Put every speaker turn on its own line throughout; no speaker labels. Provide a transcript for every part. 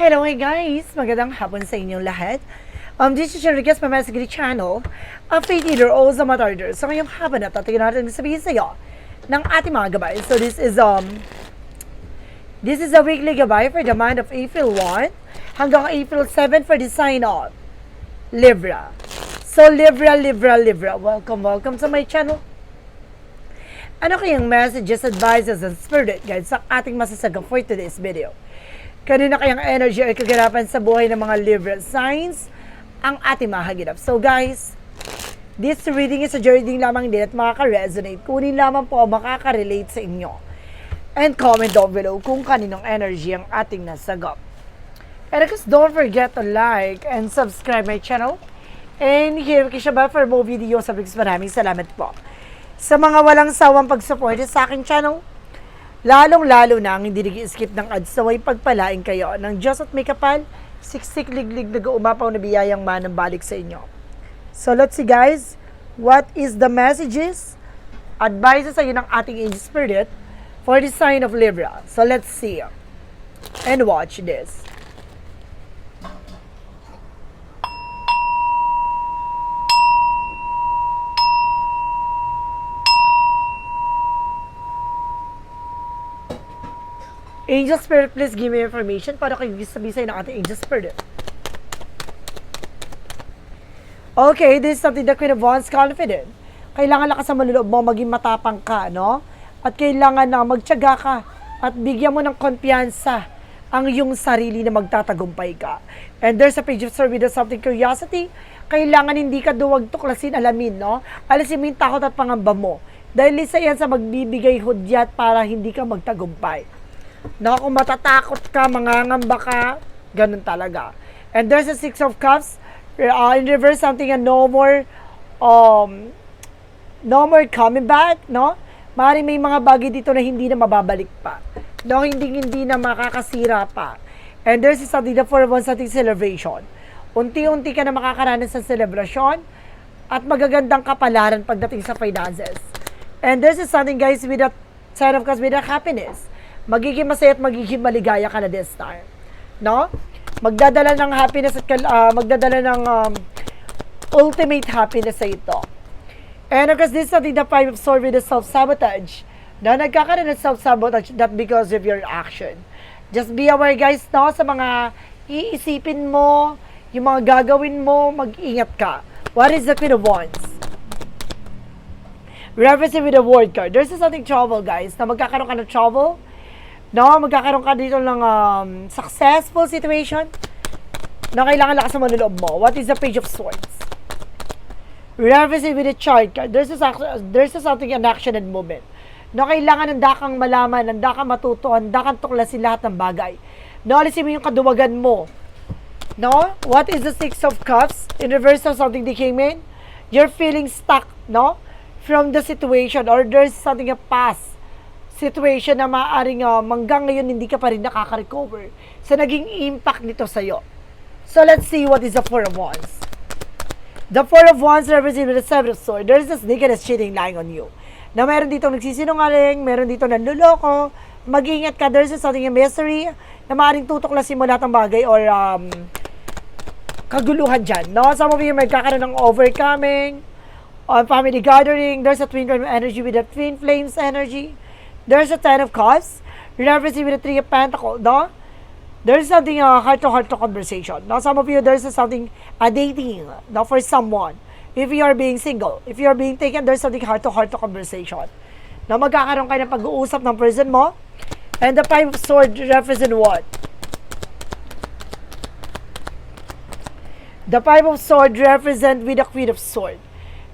Hello hey guys! Magandang hapon sa inyong lahat. Um, this is your request my Masagri channel, a faith leader o sa matarder. So ngayong hapon na tatingin natin sabihin sa iyo ng ating mga gabay. So this is um this is a weekly gabay for the month of April 1 hanggang April 7 for the sign of Libra. So Libra, Libra, Libra, welcome, welcome sa my channel. Ano kayang messages, advices, and spirit guides sa ating masasagang for today's video? Kanina kayang energy ay kaganapan sa buhay ng mga Libra signs ang ating mahaginap. So guys, this reading is a journey lamang din at makaka-resonate. Kunin lamang po ang makaka-relate sa inyo. And comment down below kung kaninong energy ang ating nasagap. And course, don't forget to like and subscribe my channel. And here, kisya ba for more videos. Sabi ko, maraming salamat po. Sa mga walang sawang pag-support sa aking channel, lalong-lalo na ang hindi nag-skip ng ads naway pagpalain kayo ng Diyos at may kapal, siksik liglig nag-uumapaw na biyayang manang balik sa inyo. So let's see guys, what is the messages, advices sa ng ating angel spirit for the sign of Libra. So let's see and watch this. Angel Spirit, please give me information para kayo sabi sa'yo ng ating Angel Spirit. Okay, this is something that Queen of Wands confident. Kailangan lakas sa manloob mo, maging matapang ka, no? At kailangan na magtyaga ka at bigyan mo ng kumpiyansa ang iyong sarili na magtatagumpay ka. And there's a page of survey with something curiosity. Kailangan hindi ka duwag tuklasin, alamin, no? Alisin mo yung takot at pangamba mo. Dahil isa yan sa magbibigay hudyat para hindi ka magtagumpay. No, kung matatakot ka, mangangamba ka, ganun talaga. And there's a Six of Cups, uh, in reverse something and no more, um, no more coming back, no? Maaaring may mga bagay dito na hindi na mababalik pa. No, hindi hindi na makakasira pa. And there's something the of Wands, something celebration. Unti-unti ka na makakaranas ng celebration at magagandang kapalaran pagdating sa finances. And there's something guys with a Ten of Cups with a happiness magiging masaya at magiging maligaya ka na this time. No? Magdadala ng happiness at ah, magdadala ng um, ultimate happiness sa ito. And of course, this is something of swords with the self-sabotage. Na nagkakaroon ng self-sabotage that because of your action. Just be aware guys, no? Sa mga iisipin mo, yung mga gagawin mo, mag-ingat ka. What is the Queen of Wands? Referencing with the word card. There's something trouble guys, na magkakaroon ka ng trouble No, magkakaroon ka dito ng um, successful situation na kailangan lakas sa manloob mo. What is the Page of Swords? Referencing with the chart card, there's a, there's a something an action and movement. No, kailangan handa kang malaman, handa kang matuto, handa kang tuklasin lahat ng bagay. No, alisin mo yung kaduwagan mo. No? What is the Six of Cups? In reverse of something that came in, you're feeling stuck, no? From the situation or there's something a past situation na maaaring uh, manggang ngayon hindi ka pa rin nakaka-recover sa naging impact nito sa'yo. So let's see what is the Four of Wands. The Four of Wands represents the Seven of Swords. There is a sneakiness cheating lying on you. Na meron dito nagsisinungaling, meron dito nanluloko, mag-ingat ka, there's something a mystery na maaaring tutuklasin mo lahat ng bagay or um, kaguluhan dyan. No? Some of you may kakaroon ng overcoming, on family gathering, there's a twin flame energy with a twin flames energy. There's a Ten of Cups, referencing with the Three of Pentacles, no? There's something uh, heart-to-heart to conversation. Now, some of you, there's a something a dating, no, for someone. If you are being single, if you are being taken, there's something heart-to-heart to conversation. Na magkakaroon kayo ng pag-uusap ng person mo. And the Five of Swords represent what? The Five of Swords represent with the Queen of Swords.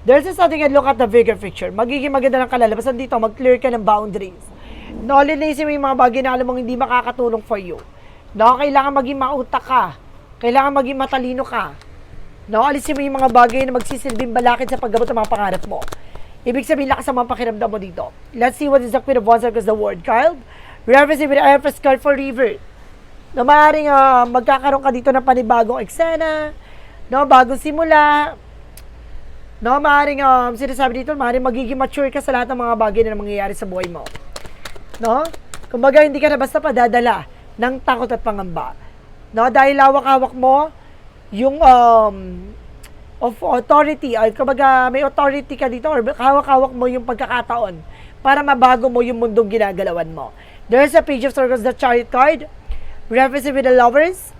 There's just something and look at the bigger picture. Magiging maganda ng kalalabasan dito, mag-clear ka ng boundaries. No, linisin mo yung mga bagay na alam mong hindi makakatulong for you. No, kailangan maging mautak ka. Kailangan maging matalino ka. No, alisin mo yung mga bagay na magsisilbing balakid sa paggamot ng mga pangarap mo. Ibig sabihin, lakas ang mga pakiramdam mo dito. Let's see what is the Queen of Wands because the word card. Referencing with Empress card for river. No, maaaring uh, magkakaroon ka dito ng panibagong eksena. No, bagong simula No, maaaring um, sinasabi dito, maaaring magiging mature ka sa lahat ng mga bagay na mangyayari sa buhay mo. No? Kumbaga, hindi ka na basta padadala ng takot at pangamba. No, dahil hawak-hawak mo yung um, of authority, ay kumbaga may authority ka dito or hawak-hawak mo yung pagkakataon para mabago mo yung mundong ginagalawan mo. There's a page of circles, the chariot card, referencing with lovers.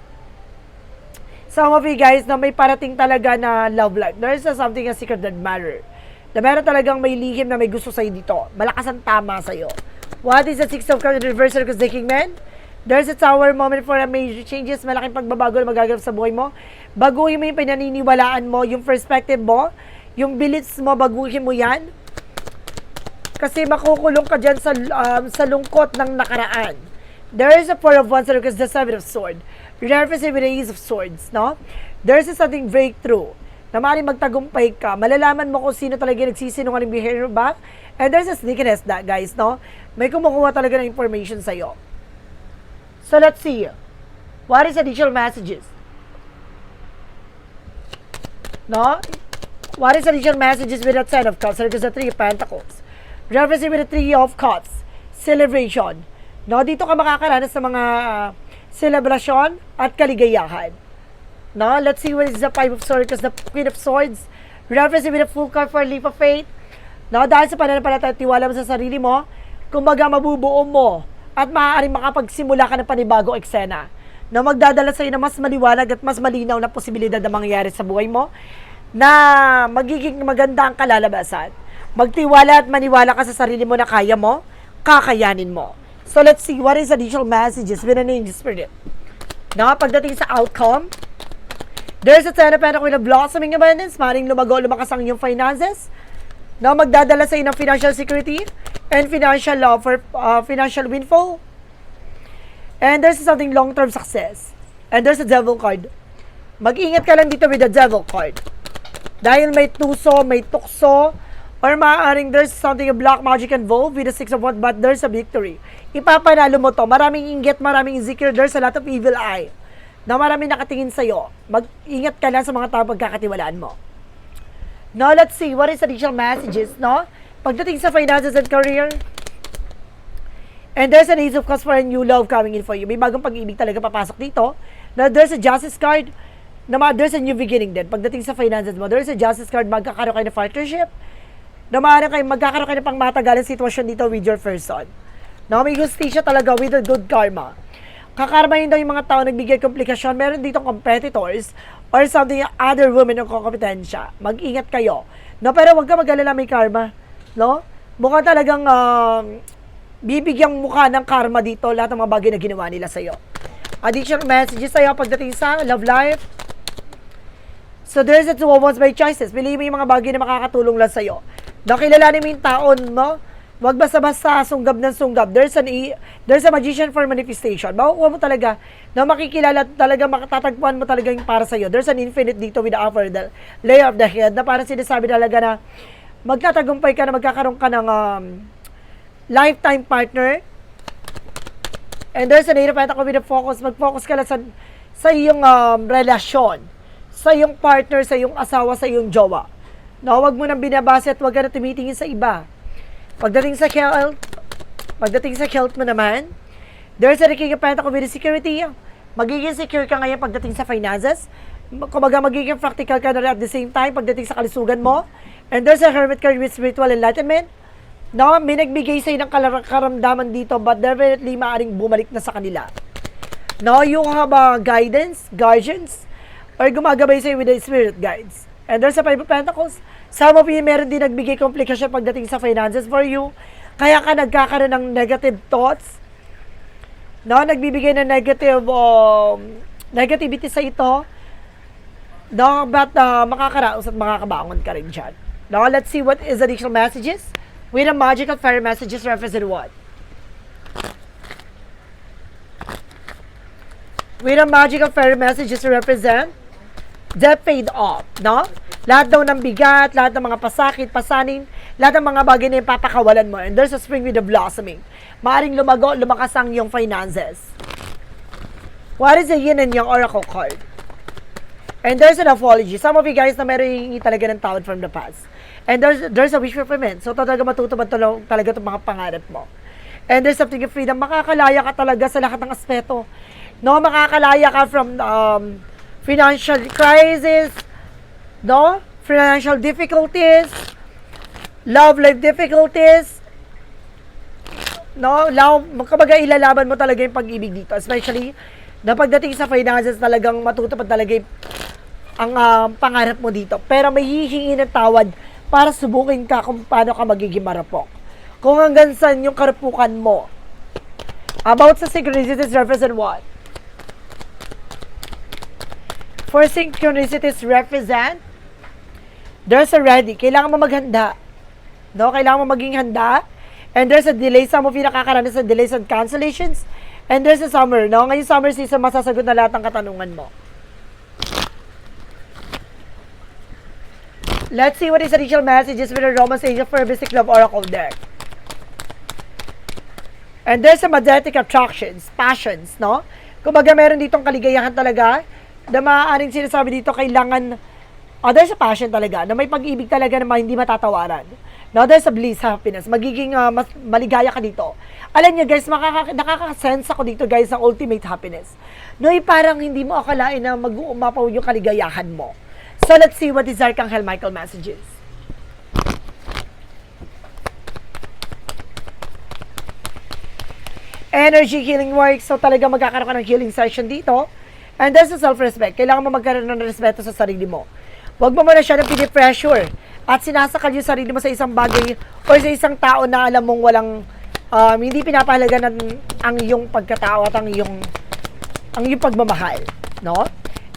Some of you guys na may parating talaga na love life. There's a something a secret matter. Na meron talagang may lihim na may gusto sa'yo dito. Malakas ang tama sa'yo. What is the Six of Cups reversal of the King Man? There's a tower moment for a major changes, malaking pagbabago na magaganap sa buhay mo. Baguhin mo yung pinaniniwalaan mo, yung perspective mo, yung beliefs mo, baguhin mo yan. Kasi makukulong ka dyan sa, um, sa lungkot ng nakaraan. There is a four of wands because the seven of sword. Referencing with the ace of swords, no? There is something breakthrough na maaaring magtagumpay ka. Malalaman mo kung sino talaga yung nagsisinungaling behavior ba. And there's a sneakiness that, guys, no? May kumukuha talaga ng information sa'yo. So let's see. What is additional messages? No? What is additional messages with that Ten of Cups? Because the Three of Pentacles. Referencing with the Three of Cups. Celebration. No? Dito ka makakaranas sa mga uh, celebration at kaligayahan. No? Let's see what is the Five of Swords because the Queen of Swords. Referencing with the Full Card for a Leap of Faith. No? Dahil sa pananampalataya at tiwala mo sa sarili mo, kumbaga mabubuo mo at maaaring makapagsimula ka ng panibagong eksena na magdadala sa iyo na mas maliwanag at mas malinaw na posibilidad na mangyayari sa buhay mo na magiging maganda ang kalalabasan. Magtiwala at maniwala ka sa sarili mo na kaya mo, kakayanin mo. So let's see what is additional messages with an angel spirit. Na pagdating sa outcome, there's a ten of pentacles with a blossoming abundance, maring lumago, lumakas ang iyong finances, na magdadala sa iyo ng financial security and financial law for uh, financial windfall. And there's something long-term success. And there's a devil card. Mag-ingat ka lang dito with the devil card. Dahil may tuso, may tukso, or maaaring there's something of black magic involved with the six of wands, but there's a victory. Ipapanalo mo to. Maraming inggit, maraming insecure, there's a lot of evil eye na maraming nakatingin sa'yo. Mag-ingat ka lang sa mga tao pagkakatiwalaan mo. Now, let's see, what is additional messages, no? Pagdating sa finances and career, and there's an ace of cups for a new love coming in for you. May bagong pag-ibig talaga papasok dito. Na there's a justice card, na there's a new beginning din. Pagdating sa finances mo, there's a justice card, magkakaroon kayo ng partnership, na kayo, magkakaroon kayo ng pang matagalan sitwasyon dito with your person. No, may justisya talaga with a good karma. Kakarmahin daw yung mga tao nagbigay komplikasyon. Meron dito competitors or something other women ng kompetensya. Mag-ingat kayo. No, pero wag ka mag-alala may karma. No? Mukhang talagang um, bibigyang mukha ng karma dito lahat ng mga bagay na ginawa nila sa'yo. Additional messages sa'yo pagdating sa love life. So there's a two of by choices. Piliin mo yung mga bagay na makakatulong lang sa'yo. Nakilalanin mo yung taon mo. Huwag basta-basta sunggab ng sunggab. There's an e- there's a magician for manifestation. Makukuha mo talaga na makikilala talaga makatatagpuan mo talaga yung para sa'yo. There's an infinite dito with the upper the layer of the head na parang sinasabi talaga na magtatagumpay ka na magkakaroon ka ng um, lifetime partner. And there's an eight of pentacles with a focus. Mag-focus ka lang sa, sa iyong um, relasyon, sa iyong partner, sa iyong asawa, sa iyong jowa. No, wag mo nang binabase at wag ka na tumitingin sa iba. Pagdating sa health, pagdating sa health mo naman, there's a of Pentacles with security. Magiging secure ka ngayon pagdating sa finances. Kumbaga, magiging practical ka na rin at the same time pagdating sa kalusugan mo. And there's a Hermit card with spiritual enlightenment. No, may nagbigay sa'yo ng karamdaman dito but definitely maaring bumalik na sa kanila. No, you have uh, guidance, guardians, or gumagabay sa'yo with the spirit guides. And there's a Five of Pentacles. Some of you meron din nagbigay komplikasyon pagdating sa finances for you. Kaya ka nagkakaroon ng negative thoughts. No, nagbibigay ng negative um, negativity sa ito. No, but uh, makakaraos at makakabangon ka rin dyan. Now, let's see what is additional messages. With a magical fairy messages represent what? With a magical fairy messages represent the fade off, no? Lahat daw ng bigat, lahat ng mga pasakit, pasanin, lahat ng mga bagay na ipapakawalan mo. And there's a spring with the blossoming. Maaring lumago, lumakas ang iyong finances. What is the yin and yang oracle card? And there's an apology. Some of you guys na meron hihingi talaga ng tawad from the past. And there's there's a wish fulfillment. So talaga matutupad talaga itong mga pangarap mo. And there's something of freedom. Makakalaya ka talaga sa lahat ng aspeto. No, makakalaya ka from um, financial crisis, no? Financial difficulties, love life difficulties, no? Love, kumbaga ilalaban mo talaga yung pag-ibig dito. Especially, na pagdating sa finances, talagang matutupad talaga yung ang ah, pangarap mo dito. Pero may hihingi ng tawad para subukin ka kung paano ka magiging marapok. Kung hanggang saan yung karapukan mo. About sa synchronicities represent what? For synchronicities represent, there's a ready. Kailangan mo maghanda. No? Kailangan mo maging handa. And there's a delay. Some of you nakakaranas sa delays and cancellations. And there's a summer. No? Ngayong summer season, masasagot na lahat ng katanungan mo. Let's see what is the initial messages with the Romance Angel for Mystic Love Oracle deck. And there's some magnetic attractions, passions, no? Kumbaga meron ditong kaligayahan talaga na maaaring sinasabi dito kailangan oh, there's a passion talaga na may pag-ibig talaga na hindi matatawaran. No, there's a bliss, happiness. Magiging ah, mas maligaya ka dito. Alam niyo guys, makaka- nakaka-sense ako dito guys ng ultimate happiness. No, yung parang hindi mo akalain na mag-uumapaw yung kaligayahan mo. So let's see what is Archangel Michael messages. Energy healing work. So talaga magkakaroon ka ng healing session dito. And there's a self-respect. Kailangan mo magkaroon ng respeto sa sarili mo. Huwag mo muna siya ng pinipressure at sinasakal yung sarili mo sa isang bagay o sa isang tao na alam mong walang um, hindi pinapahalaga ng ang iyong pagkatao at ang iyong ang iyong pagmamahal, no?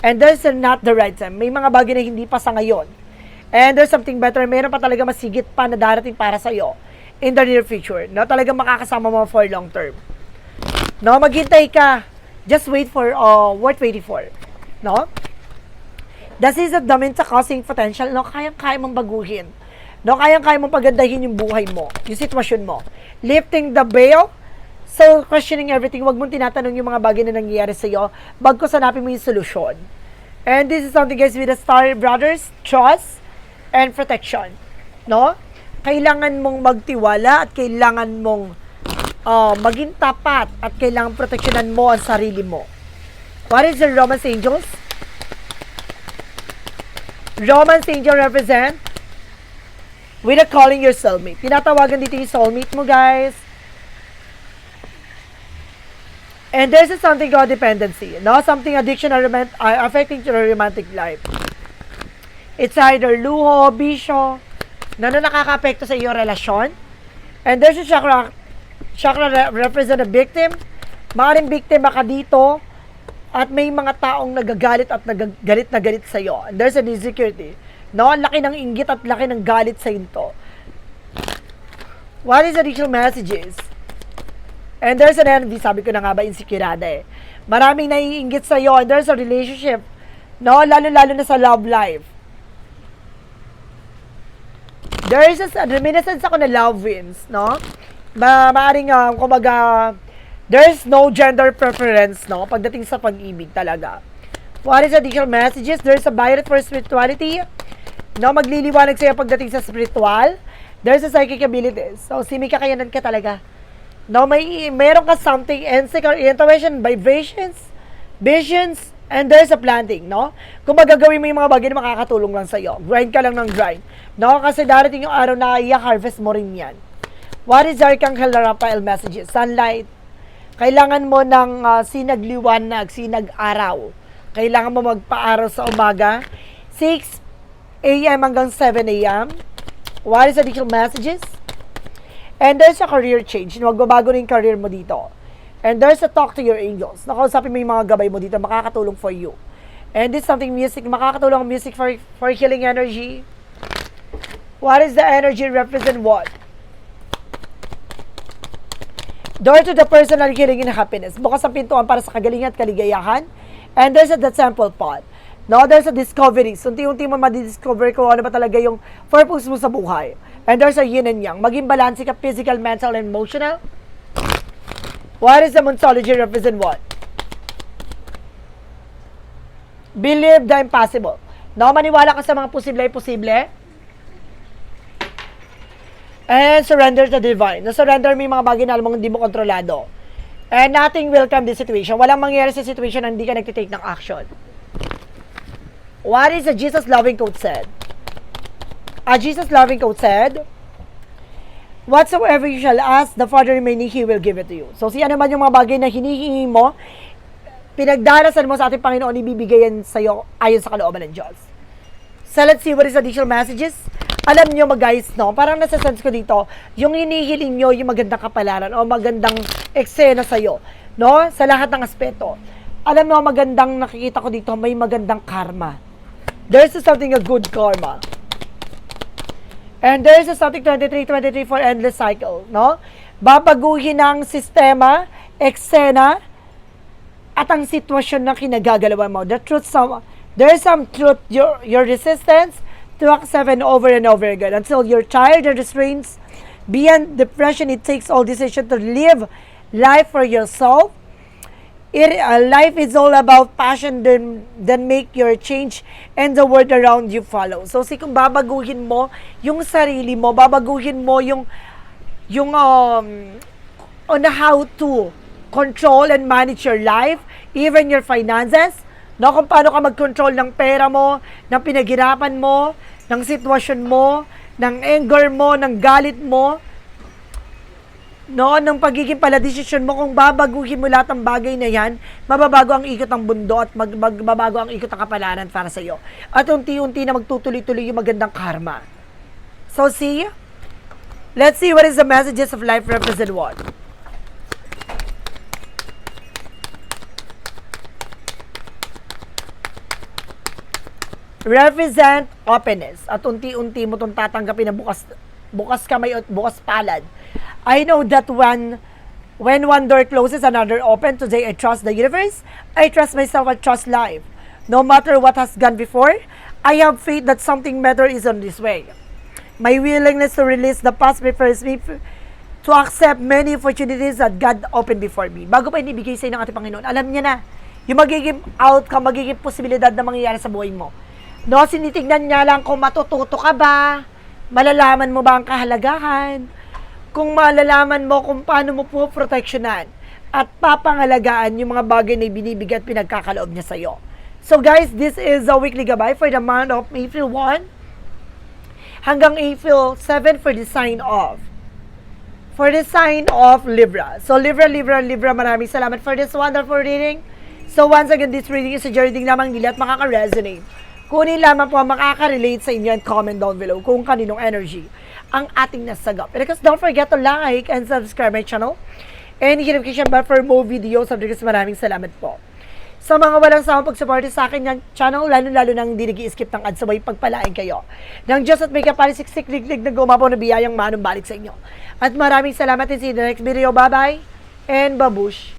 And there's not the right time. May mga bagay na hindi pa sa ngayon. And there's something better. Meron pa talaga masigit pa na darating para sa iyo in the near future. No, talaga makakasama mo for long term. No, maghintay ka. Just wait for uh, what waiting for. No? This is a damin sa causing potential. No, kayang-kaya mong baguhin. No, kayang-kaya mong pagandahin yung buhay mo, yung sitwasyon mo. Lifting the veil, So, questioning everything, wag mong tinatanong yung mga bagay na nangyayari sa iyo, bagkos hanapin mo yung solusyon. And this is something guys with the Star Brothers, trust and protection. No? Kailangan mong magtiwala at kailangan mong uh, maging tapat at kailangan proteksyonan mo ang sarili mo. What is the Romance Angels? Romance Angel represent with a calling your soulmate. Tinatawagan dito yung soulmate mo, guys. And there's something called dependency, no? Something addiction or uh, affecting your romantic life. It's either luho, bisyo, na na nakaka-apekto sa iyong relasyon. And there's a chakra, chakra re- represent a victim. Maaaring biktima ka dito at may mga taong nagagalit at nagagalit na galit sa iyo. And there's an insecurity. No, ang laki ng inggit at laki ng galit sa into. What is the additional messages? And there's an envy, sabi ko na nga ba, insecurada eh. Maraming naiinggit sa iyo, and there's a relationship, no? Lalo-lalo na sa love life. There is a, reminiscence ako na love wins, no? Ma maaring, uh, kumbaga, there's no gender preference, no? Pagdating sa pag-ibig talaga. What is additional messages? There's a violet for spirituality. No, magliliwanag sa'yo pagdating sa spiritual. There's a psychic abilities. So, simi kakayanan ka talaga. No, may meron ka something or intuition, vibrations, visions, and there's a planting, no? Kung magagawin mo yung mga bagay na makakatulong lang sa iyo, grind ka lang ng grind. No, kasi darating yung araw na i-harvest mo rin yan. What is Archangel Raphael messages? Sunlight. Kailangan mo ng uh, sinagliwanag, sinag-araw. Kailangan mo magpa-araw sa umaga. 6 a.m. hanggang 7 a.m. What is additional messages? And there's a career change. Magbabago rin career mo dito. And there's a talk to your angels. Nakausapin mo yung mga gabay mo dito, makakatulong for you. And this something music, makakatulong music for, for healing energy. What is the energy represent what? Door to the personal healing and happiness. Bukas ang pintuan para sa kagalingan at kaligayahan. And there's a the temple pot. No, there's a discovery. So, unti-unti mo madidiscover kung ano ba talaga yung purpose mo sa buhay. And there's a yin and yang. Maging balanse ka physical, mental, and emotional. What is the Monsology represent what? Believe the impossible. No, maniwala ka sa mga posible-posible. And surrender to divine. Na surrender mo yung mga bagay na alam mong hindi mo kontrolado. And nothing will come this situation. Walang mangyayari sa situation na hindi ka nagtitake ng action. What is the Jesus loving quote said? A Jesus loving quote said, Whatsoever you shall ask, the Father need, He will give it to you. So, siya naman yung mga bagay na hinihingi mo, pinagdarasan mo sa ating Panginoon, ibibigay yan sa'yo ayon sa kalooban ng Diyos. So, let's see what is additional messages. Alam nyo, mga guys, no? Parang nasa-sense ko dito, yung hinihiling nyo, yung magandang kapalaran o magandang eksena sa'yo, no? Sa lahat ng aspeto. Alam mo, magandang nakikita ko dito, may magandang karma. There's something a good karma. And there is a something 23, 23 for endless cycle, no? Babaguhin ang sistema, eksena, at ang sitwasyon na kinagagalawan mo. The truth, some, there is some truth, your, your resistance to accept and over and over again until you're tired and restraints. Beyond depression, it takes all decision to live life for yourself. It, uh, life is all about passion then, then make your change and the world around you follow. So, si kung babaguhin mo yung sarili mo, babaguhin mo yung yung um, on how to control and manage your life, even your finances, no, kung paano ka mag-control ng pera mo, ng pinaghirapan mo, ng sitwasyon mo, ng anger mo, ng galit mo, no, ng pagiging pala desisyon mo, kung babaguhin mo lahat ng bagay na yan, mababago ang ikot ng mundo at mag, magbabago ang ikot ng kapalaran para sa iyo. At unti-unti na magtutuloy-tuloy yung magandang karma. So see, let's see what is the messages of life represent what. Represent openness at unti-unti mo itong tatanggapin na bukas bukas kamay at bukas palad. I know that when when one door closes, another open. Today, I trust the universe. I trust myself. I trust life. No matter what has gone before, I have faith that something better is on this way. My willingness to release the past prepares me to accept many opportunities that God opened before me. Bago pa inibigay sa inyo ng ating Panginoon, alam niya na yung magiging outcome, magiging posibilidad na mangyayari sa buhay mo. No, sinitignan niya lang kung matututo ka ba, malalaman mo ba ang kahalagahan, kung malalaman mo kung paano mo po proteksyonan at papangalagaan yung mga bagay na binibigay at pinagkakaloob niya sa'yo. So guys, this is a weekly gabay for the month of April 1 hanggang April 7 for the sign of for the sign of Libra. So Libra, Libra, Libra, maraming salamat for this wonderful reading. So once again, this reading is a journey lamang nila at makaka-resonate. Kunin lamang po makaka-relate sa inyo and comment down below kung kaninong energy ang ating nasagap. And because don't forget to like and subscribe my channel and hit notification bell for more videos. So, because maraming salamat po. Sa mga walang sawang pagsuporte sa akin ng channel, lalo-lalo nang hindi nag-skip ng ads, sabay pagpalain kayo. Nang Diyos at may kapalisiksik liglig na gumapaw na biyayang manong balik sa inyo. At maraming salamat and see you in the next video. Bye-bye and babush!